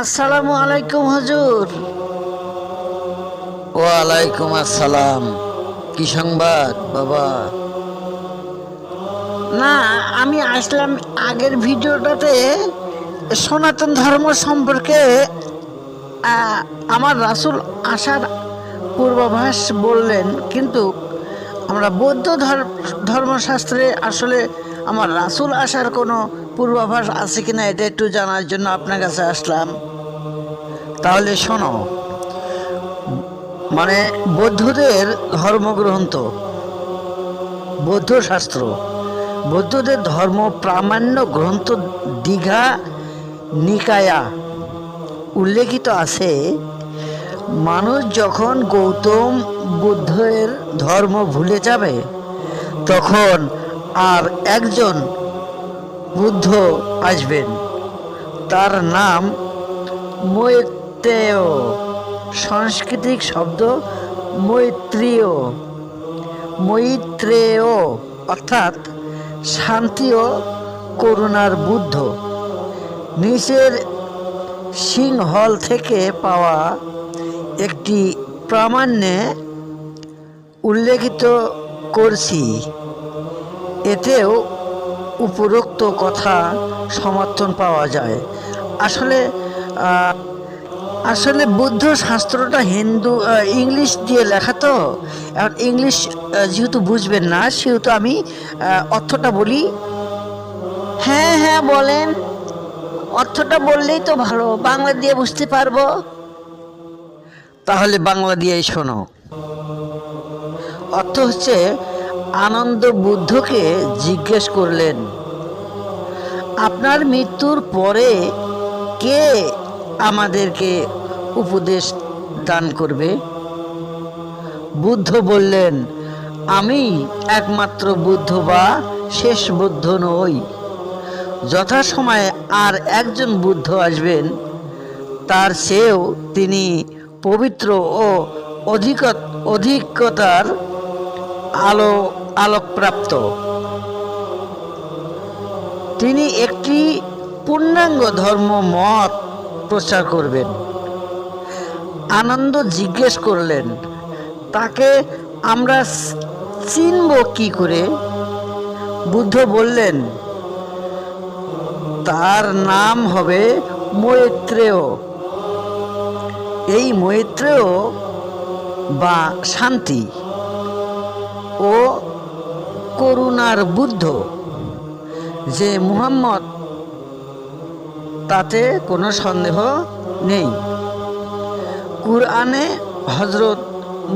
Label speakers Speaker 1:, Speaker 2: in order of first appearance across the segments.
Speaker 1: আসসালামু আলাইকুম হুজুর।
Speaker 2: ওয়ালাইকুম আসসালাম। কি সংবাদ বাবা?
Speaker 1: না আমি আসলাম আগের ভিডিওটাতে সনাতন ধর্ম সম্পর্কে আমার রাসূল আসার পূর্বাভাস বললেন কিন্তু আমরা বৌদ্ধ ধর- ধর্মশাস্ত্রে আসলে আমার রাসূল আসার কোনো পূর্বাভাস আছে কিনা এটা একটু জানার জন্য আপনার কাছে আসলাম। তাহলে শোনো। মানে বৌদ্ধদের ধর্মগ্রন্থ বৌদ্ধ শাস্ত্র বৌদ্ধদের ধর্ম প্রামাণ্য গ্রন্থ দীঘা নিকায়া উল্লেখিত আছে, মানুষ যখন গৌতম বুদ্ধের ধর্ম ভুলে যাবে, তখন আর একজন বুদ্ধ আসবেন। তার নাম মৈত্রেয় সাংস্কৃতিক শব্দ মৈত্রীয়। মৈত্রেয় অর্থাৎ শান্তি ও করুণার বুদ্ধ। নিচের সিংহল থেকে পাওয়া একটি প্রামাণ্যে উল্লেখিত করছি। এতেও উপরোক্ত কথা সমর্থন পাওয়া যায়। আসলে আসলে বুদ্ধ শাস্ত্রটা হিন্দু ইংলিশ দিয়ে লেখা তো। এখন ইংলিশ যেহেতু বুঝবেন না সেহেতু আমি অর্থটা বলি। হ্যাঁ হ্যাঁ বলেন। অর্থটা বললেই তো ভালো বাংলা দিয়ে বুঝতে পারব। তাহলে বাংলা দিয়েই শোনো। অর্থ হচ্ছে আনন্দ বুদ্ধকে জিজ্ঞেস করলেন আপনার মৃত্যুর পরে কে আমাদেরকে উপদেশ দান করবে। বুদ্ধ বললেন, আমি একমাত্র বুদ্ধ বা শেষ বুদ্ধ নই। যথাসময়ে আর একজন বুদ্ধ আসবেন, তার সেও তিনি পবিত্র ও অধিক অধিকতার আলো, আলোকপ্রাপ্ত। তিনি একটি পূর্ণাঙ্গ ধর্ম মত প্রচার করবেন। আনন্দ জিজ্ঞেস করলেন, তাকে আমরা চিনব কি করে? বুদ্ধ বললেন, তার নাম হবে মৈত্রেয়। এই মৈত্রেয় বা শান্তি ও করুণার বুদ্ধ যে মুহাম্মদ তাতে কোনো সন্দেহ নেই। কুরআনে হজরত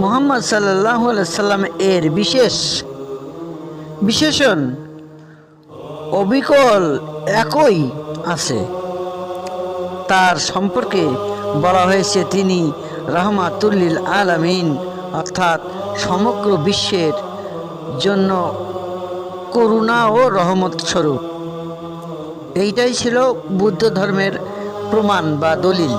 Speaker 1: মোহাম্মদ সাল্লাহ সাল্লাম এর বিশেষ বিশেষণ অবিকল একই আছে। তার সম্পর্কে বলা হয়েছে, তিনি রহমাতুল্লিল আলামিন, অর্থাৎ সমগ্র বিশ্বের জন্য করুণা ও রহমত স্বরূপ। এইটাই ছিল বুদ্ধ ধর্মের প্রমাণ বা দলিল।